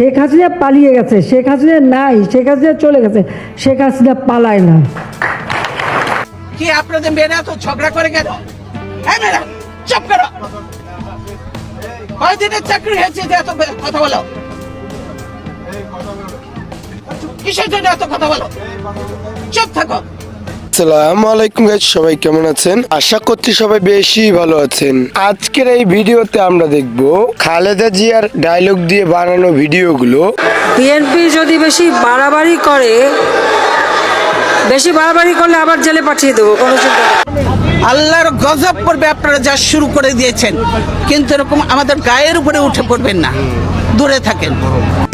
শেখ হাসিনা পালিয়ে গেছে, শেখ হাসিনা নাই, শেখ হাসিনা চলে গেছে, শেখ হাসিনা পালায় না। কি আপনাদের মেয়েরা তো ঝগড়া করে কেন? চুপ করো। কয়দিনের চাকরি হয়েছে যে এত কথা বলো? কিসের জন্য এত কথা বলো? চুপ থাকো। আসসালামু আলাইকুম গাইজ সবাই কেমন আছেন? আশা করছি সবাই বেশি ভালো আছেন। আজকের এই ভিডিওতে আমরা দেখব খালেদা জিয়ার ডায়লগ দিয়ে বানানো ভিডিওগুলো। বিএনপি যদি বেশি বাড়াবাড়ি করে বেশি বাড়াবাড়ি করলে আবার জেলে পাঠিয়ে দেবো কোনো চিন্তা আল্লাহর গজব পড়বে আপনারা যা শুরু করে দিয়েছেন। কিন্তু এরকম আমাদের গায়ের উপরে উঠে পড়বেন না। দূরে থাকেন।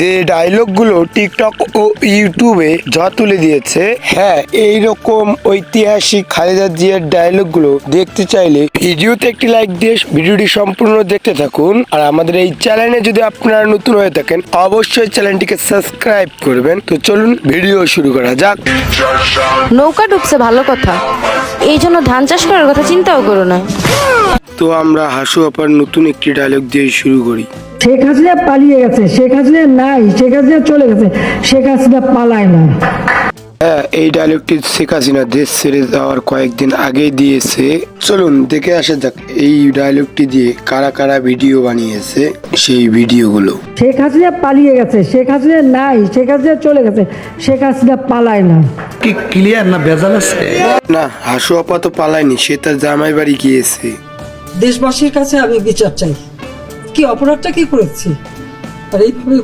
যে ডায়লগগুলো টিকটক ও ইউটিউবে ঝড় তুলে দিয়েছে হ্যাঁ এই রকম ঐতিহাসিক খালেদা জিয়ার ডায়লগগুলো দেখতে চাইলে ভিডিওতে একটি লাইক দিয়ে ভিডিওটি সম্পূর্ণ দেখতে থাকুন। আর আমাদের এই চ্যানেলে যদি আপনারা নতুন হয়ে থাকেন অবশ্যই চ্যানেলটিকে সাবস্ক্রাইব করবেন। তো চলুন ভিডিও শুরু করা যাক। নৌকা ডুবছে ভালো কথা। এই জন্য ধান চাষ করার কথা চিন্তাও করো না। তো আমরা হাসু আপার নতুন একটি ডায়লগ দিয়ে শুরু করি। শেখ হাসিনা পালিয়ে গেছে শেখ হাসিনা নাই শেখ হাসিনা চলে গেছে শেখ হাসিনা পালায় না। হ্যাঁ এই ডায়লগটি শেখ হাসিনা দেশ ছেড়ে যাওয়ার কয়েকদিন আগেই দিয়েছে। চলুন দেখে আসা যাক এই ডায়লগটি দিয়ে কারা কারা ভিডিও বানিয়েছে সেই ভিডিওগুলো শেখ হাসিনা পালিয়ে গেছে শেখ হাসিনা নাই শেখ হাসিনা চলে গেছে শেখ হাসিনা পালায় না। কি ক্লিয়ার না ভেজাল আছে? না হাসু আপা তো পালায়নি সে তার জামাই বাড়ি গিয়েছে। দেশবাসীর কাছে আমি বিচার চাই। কি অপরাধটা কি করেছি? আর এইভাবে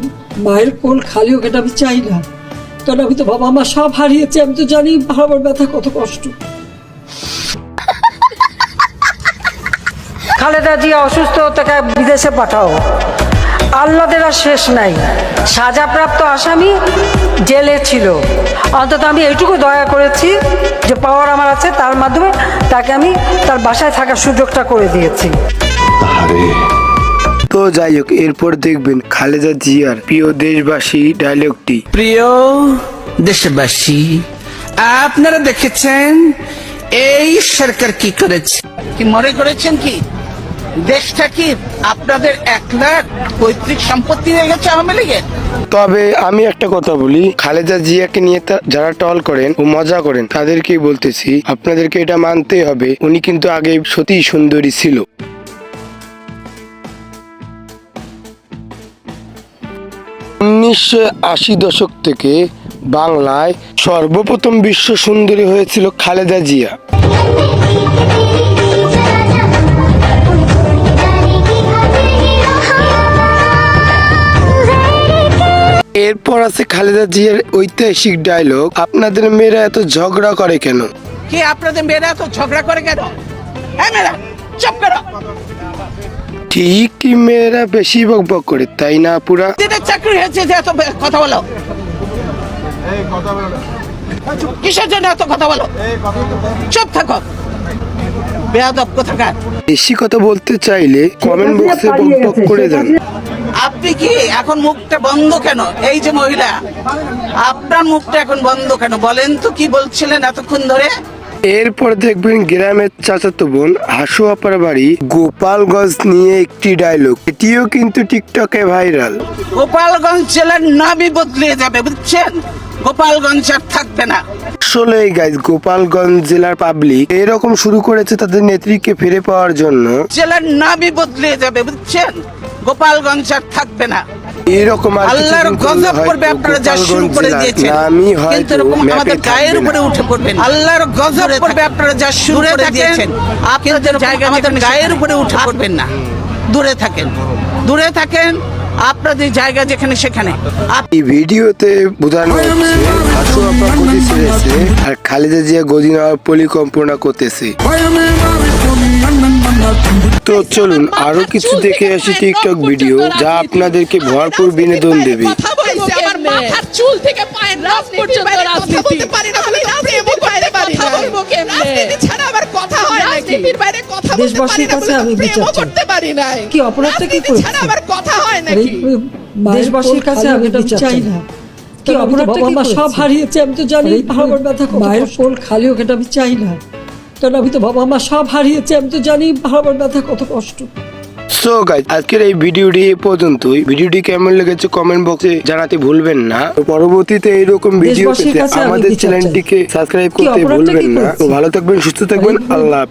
মায়ের কোল খালি হোক, এটা আমি চাই না। কারণ আমি তো বাবা মা সব হারিয়েছি, আমি তো জানি বাবার ব্যথা কত কষ্ট। খালেদা জিয়া অসুস্থ, তাকে বিদেশে পাঠাও। আল্লাদের আর শেষ নাই। সাজাপ্রাপ্ত আসামি জেলে ছিল। অন্তত আমি এইটুকু দয়া করেছি যে পাওয়ার আমার আছে তার মাধ্যমে তাকে আমি তার বাসায় থাকার সুযোগটা করে দিয়েছি। তো যাই হোক এরপর দেখবেন খালেদা জিয়ার প্রিয় দেশবাসী ডায়লগটি প্রিয় দেশবাসী আপনারা দেখেছেন এই সরকার কি করেছে? কি মনে করেছেন কি? দেশটা কি আপনাদের এক লাখ পৈতৃক সম্পত্তি হয়ে গেছে আওয়ামী লীগের? তবে আমি একটা কথা বলি, খালেদা জিয়াকে নিয়ে যারা টল করেন ও মজা করেন, তাদেরকেই বলতেছি, আপনাদেরকে এটা মানতেই হবে, উনি কিন্তু আগে সত্যি সুন্দরী ছিল। উনিশশো আশি দশক থেকে বাংলায় সর্বপ্রথম বিশ্ব সুন্দরী হয়েছিল খালেদা জিয়া। এরপর আছে খালেদা জিয়ার ঐতিহাসিক ডায়লগ আপনাদের মেয়েরা এত ঝগড়া করে কেন? কি আপনাদের মেয়েরা এত ঝগড়া করে কেন? মেয়েরা চুপ করো। ঠিকই মেয়েরা বেশি বক বক করে তাই না পুরা দিনের চাকরি হয়েছে যে এত কথা বলো। কিসের জন্য এত কথা বলো? চুপ থাকো। বেয়াদব কোথাকার? বেশি কথা বলতে চাইলে কমেন্ট বক্সে বক বক করে দেন আপনি কি এখন মুখটা বন্ধ কেন? এই যে মহিলা আপনার মুখটা এখন বন্ধ কেন? বলেন তো কি বলছিলেন এতক্ষণ ধরে? এরপর দেখবেন গ্রামের চাচাতো বোন হাসু আপার বাড়ি গোপালগঞ্জ নিয়ে একটি ডায়লগ এটিও কিন্তু টিকটকে ভাইরাল গোপালগঞ্জ জেলার নামই বদলে যাবে বুঝছেন? গোপালগঞ্জ আর থাকবে না। আসলে গাইজ গোপালগঞ্জ জেলার পাবলিক এরকম শুরু করেছে তাদের নেত্রীকে ফিরে পাওয়ার জন্য। জেলার নামই বদলে যাবে বুঝছেন? গোপালগঞ্জ আর থাকবে না। এরকম আল্লাহর গজব পড়বে আপনারা যা শুরু করে দিয়েছেন। নামই কিন্তু হয়তো এরকম আমাদের গায়ের উপরে উঠে পড়বেন আল্লাহর গজব পড়বে আপনারা যা শুরু করে দিয়েছেন। আপনাদের জায়গা আমাদের গায়ের উপরে উঠে পড়বেন না। দূরে থাকেন। দূরে থাকেন আপনাদের জায়গা যেখানে সেখানে। এই ভিডিওতে বোঝানো হচ্ছে হাসু গদি ছেড়েছে আর খালেদা জিয়া গদি নেওয়ার পরিকল্পনা করতেছে। তো চলুন আরও কিছু দেখে আসি টিকটক ভিডিও যা আপনাদেরকে ভরপুর বিনোদন দেবে। মাথার চুল থেকে পায়ের নাচ পর্যন্ত রাজনীতি। বলতে পারি না আমি বাইরে কথা বলব কেমনে? রাজনীতি ছাড়া আবার কথা হয় নাকি? রাজনীতির বাইরে কথা বলতে পারি দেশবাসীর না কাছে আমি বিচার চাই। করতে পারি নাই। কি অপরাধটা কি ছাড়া আবার কথা হয় নাকি? দেশবাসীর কাছে আমি বিচার চাই না। কি অপরাধটা বাবা সব হারিয়েছি আমি তো জানি হারাবার ব্যথা মায়ের কোল খালি হোক এটা আমি চাই না। কারণ আমি তো বাবা মা সব হারিয়েছে আমি তো জানি হারাবার ব্যথা কত কষ্ট। সো গাইজ আজকের এই ভিডিওটি এই পর্যন্তই ভিডিওটি কেমন লেগেছে কমেন্ট বক্সে জানাতে ভুলবেন না পরবর্তীতে এইরকম ভিডিও পেতে আমাদের। চ্যানেলটিকে সাবস্ক্রাইব করতে ভুলবেন না? তো ভালো থাকবেন সুস্থ থাকবেন আল্লাহ।